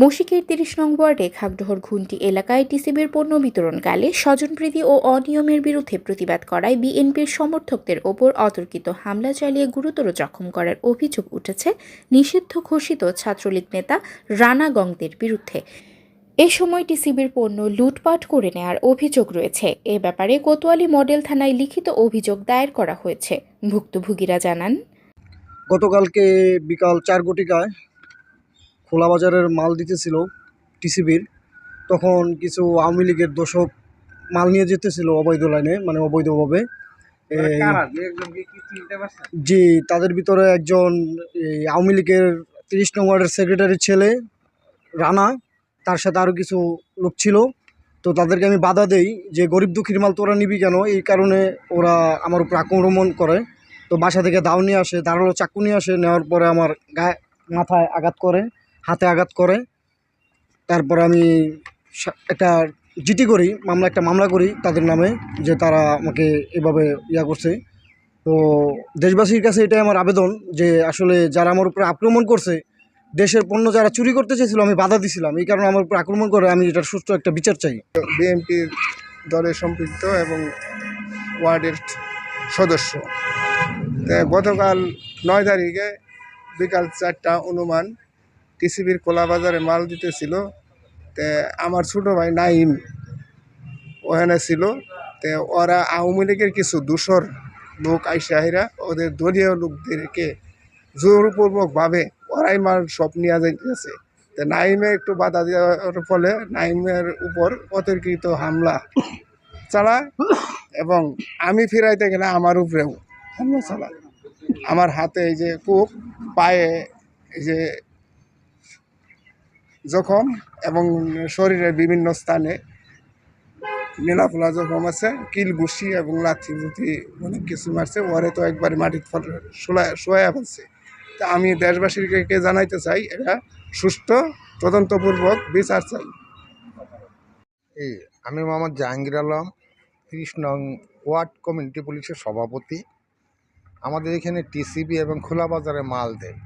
মশিকের তিরিশ নং ওয়ার্ডে খাগডহর ঘুন্টি এলাকায় টিসিবির পণ্য বিতরণকালে স্বজনপ্রীতি ও অনিয়মের বিরুদ্ধে প্রতিবাদ করায় বিএনপির সমর্থকদের ওপর অতর্কিত হামলা চালিয়ে গুরুতর জখম করার অভিযোগ উঠেছে নিষিদ্ধ ঘোষিত ছাত্রলীগ নেতা রানা গংদের বিরুদ্ধে। এ সময় টিসিবির পণ্য লুটপাট করে নেয়ার অভিযোগ রয়েছে। এ ব্যাপারে কোতোয়ালি মডেল থানায় লিখিত অভিযোগ দায়ের করা হয়েছে। ভুক্তভোগীরা জানান, গতকালকে বিকাল চার ঘটিকায় খোলা বাজারের মাল দিতেছিল টিসিবির। তখন কিছু আওয়ামী লীগের দোষক মাল নিয়ে যেতেছিল অবৈধ লাইনে মানে অবৈধভাবে। জি তাদের ভিতরে একজন এই আওয়ামী লীগের তিরিশ নং ওয়ার্ডের সেক্রেটারির ছেলে রানা তার সাথে আরও কিছু লোক ছিল। তো তাদেরকে আমি বাধা দেই যে গরিব দুঃখীর মাল তোরা নিবি কেন? এই কারণে ওরা আমার উপর আক্রমণ করে। তো বাসা থেকে দাও নিয়ে আসে ধারালো চাকু নিয়ে আসে নেওয়ার পরে আমার গায়ে মাথায় আঘাত করে। হাতে আঘাত করে। তারপর আমি একটা জিটি করি, মামলা একটা মামলা করি তাদের নামে যে তারা আমাকে এভাবে ইয়া করছে। তো দেশবাসীর কাছে এটাই আমার আবেদন যে আসলে যারা আমার উপরে আক্রমণ করছে, দেশের পণ্য যারা চুরি করতে চেয়েছিল, আমি বাধা দিছিলাম। এই কারণে আমার উপর আক্রমণ করে আমি এটার সুষ্ঠু একটা বিচার চাই। বিএনপির দলে সম্পৃক্ত এবং ওয়ার্ডের সদস্য। গতকাল নয় তারিখে বিকাল চারটা অনুমান টিসিবির কোলা বাজারে মাল দিতেছিল, তে আমার ছোটো ভাই নাইম ওখানে ছিল, তে ওরা আওয়ামী লীগের কিছু দূষর লোক আইসাহিরা ওদের দলীয় লোকদেরকে জোরপূর্বকভাবে ওরাই মাল সব নিয়ে যাইতেছে। তে নাইমে একটু বাধা দেওয়ার ফলে নাইমের উপর অতর্কিত হামলা চালায় এবং আমি ফিরাইতে গেলে আমার উপরেও হামলা চালায়। আমার হাতে এই যে কূপ, পায়ে এই যে জখম এবং শরীরের বিভিন্ন স্থানে নীলাফোলা জখম আছে, কিল ঘুষি এবং লাথি বুথি অনেক কিছু মারছে। ওরে তো একবার মাটির ফল শোয়া ফেলছে। তা আমি দেশবাসীকে জানাইতে চাই এটা সুষ্ঠু তদন্তপূর্বক বিচার চাই। এই আমি মোহাম্মদ জাহাঙ্গীর আলম, তিরিশ নং ওয়ার্ড কমিউনিটি পুলিশের সভাপতি। আমাদের এখানে টিসিবি এবং খোলা বাজারে মাল দেয়।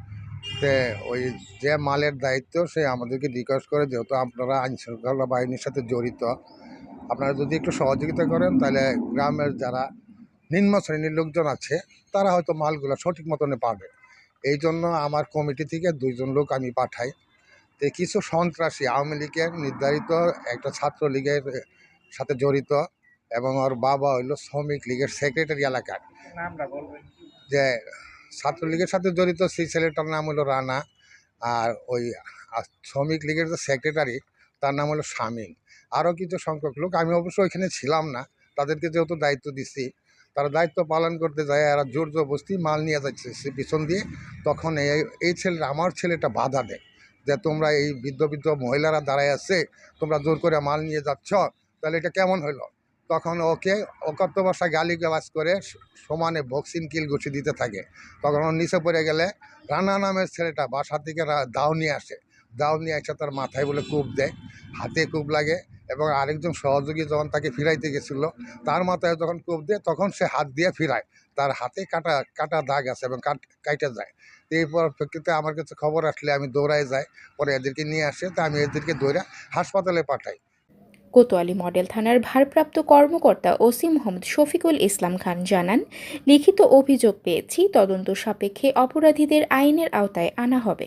তে ওই যে মালের দায়িত্ব সে আমাদেরকে রিকোয়েস্ট করে যেহেতু আপনারা আইন শৃঙ্খলা বাহিনীর সাথে জড়িত আপনারা যদি একটু সহযোগিতা করেন তাহলে গ্রামের যারা নিম্ন শ্রেণির লোকজন আছে তারা হয়তো মালগুলো সঠিক মতনে পাবে। এই জন্য আমার কমিটি থেকে দুইজন লোক আমি পাঠাই। তো কিছু সন্ত্রাসী আওয়ামী লীগের নির্ধারিত একটা ছাত্রলীগের সাথে জড়িত এবং ওর বাবা হইল শ্রমিক লীগের সেক্রেটারি এলাকার। যে ছাত্রলীগের সাথে জড়িত সেই ছেলেটার নাম হলো রানা আর ওই শ্রমিক লীগের যে সেক্রেটারি তার নাম হলো শামীম। আরও কিছু সংখ্যক লোক, আমি অবশ্য ওইখানে ছিলাম না, তাদেরকে যেহেতু দায়িত্ব দিছি, তারা দায়িত্ব পালন করতে যায়, এরা জোর জবস্তি মাল নিয়ে যাচ্ছে সে পিছন দিয়ে, তখন এই এই ছেলে, আমার ছেলেটা বাধা দেয় যে তোমরা এই বৃদ্ধ বৃদ্ধ মহিলারা দাঁড়ায় আছে, তোমরা জোর করে মাল নিয়ে যাচ্ছ, তাহলে এটা কেমন হইল তখন ওকে অকথ্য ভাষায় গালি গালাজ করে সমানে বক্সিং কিল ঘুষি দিতে থাকে। তখন ওর নিচে পড়ে গেলে রানা নামের ছেলেটা বাসা থেকে দাও নিয়ে আসে। দাও নিয়ে এসে তার মাথায় বলে কূপ দেয়। হাতে কূপ লাগে এবং আরেকজন সহযোগী যখন তাকে ফিরাইতে গেছিল, তার মাথায় যখন কূপ দেয় তখন সে হাত দিয়ে ফিরায়। তার হাতে কাটা কাটা দাগ আছে এবং কাট, কাইটে যায়। এই পরিপ্রেক্ষিতে আমার কাছে খবর আসলে আমি দৌড়ায় যাই। পরে এদেরকে নিয়ে আসে, তা আমি এদেরকে দৌড়া হাসপাতালে পাঠাই। কোতোয়ালি মডেল থানার ভারপ্রাপ্ত কর্মকর্তা ওসি মোহাম্মদ শফিকুল ইসলাম খান জানান, লিখিত অভিযোগ পেয়েছি, তদন্ত সাপেক্ষে অপরাধীদের আইনের আওতায় আনা হবে।